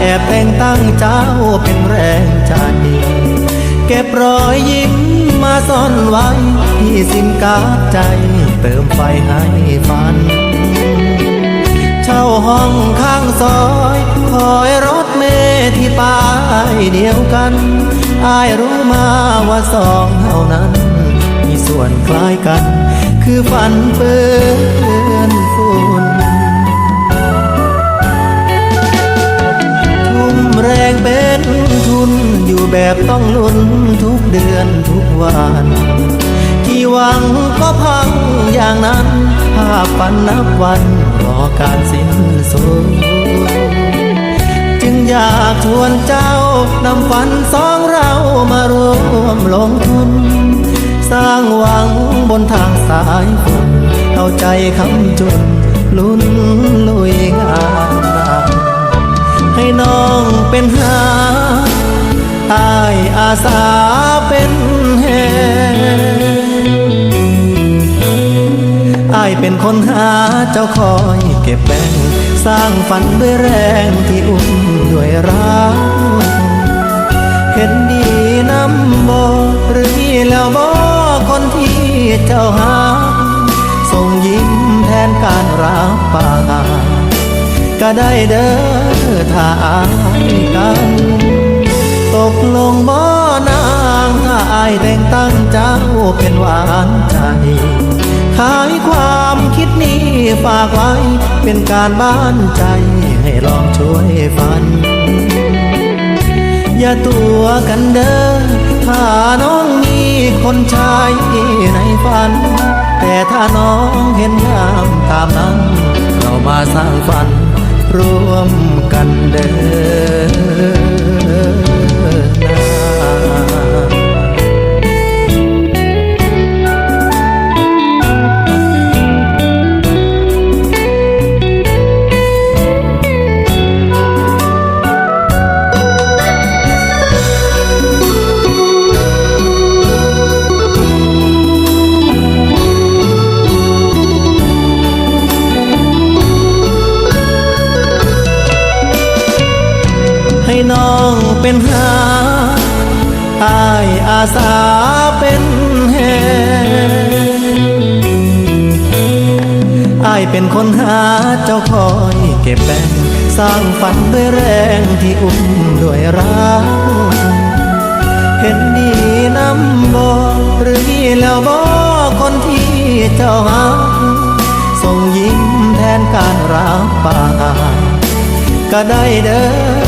แอบแต่งตั้งเจ้าเป็นแรงใจ เก็บรอยยิ้มมาซ่อนไว้ที่สิมงกาบใจ เติมไฟให้ฝัน เช่าห้องข้างซอยคอยรถเมที่ป้ายเดียวกันอายรู้มาว่าสองเท่านั้น มีส่วนคล้ายกัน คือฝันเปื้อนฝุ่น แบบต้องลุ้นทุกเดือนทุกวันกี่หวังก็พังอย่างนั้นภาพฝันนับวันรอการสิ้นสุดจึงอยากชวนเจ้านำฝันสองเรามารวมลงทุน สร้างหวังบนทางสายฝนเข้าใจคำจุนลุ้นลุยงานให้น้องเป็นหา อายอาสาเป็นแหอายเป็นคนหาเจ้าคอยเก็บแบ่งสร้างฝันด้วยแรงที่อุ้มด้วยรักเห็นดีนำบอหรือมีแล้วบอคนที่เจ้าหาส่งยิ้มแทนการรับปากก็ได้เด้อถ้าอากัน กลงบ่นางถ้าอายแต่งตั้งเจ้าเป็นหวานใจ ขายความคิดนี้ฝากไว้เป็นการบ้านใจให้ลองช่วยฝัน อย่าตัวกันเด้อถ้าน้องมีคนชายในฝัน แต่ถ้าน้องเห็นงามตามนั้น เรามาสร้างฝันร่วมกันเด้อ เป็นหาอายอาสาเป็นแหอายเป็นคนหาเจ้าคอยเก็บแบ่งสร้างฝันด้วยแรงที่อุ้มด้วยรักเห็นดีน้ำบอหรือมีแล้วบอคนที่เจ้าหาส่งยิ้มแทนการรับปากก็ได้เด้อ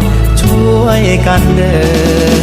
กันเด้อ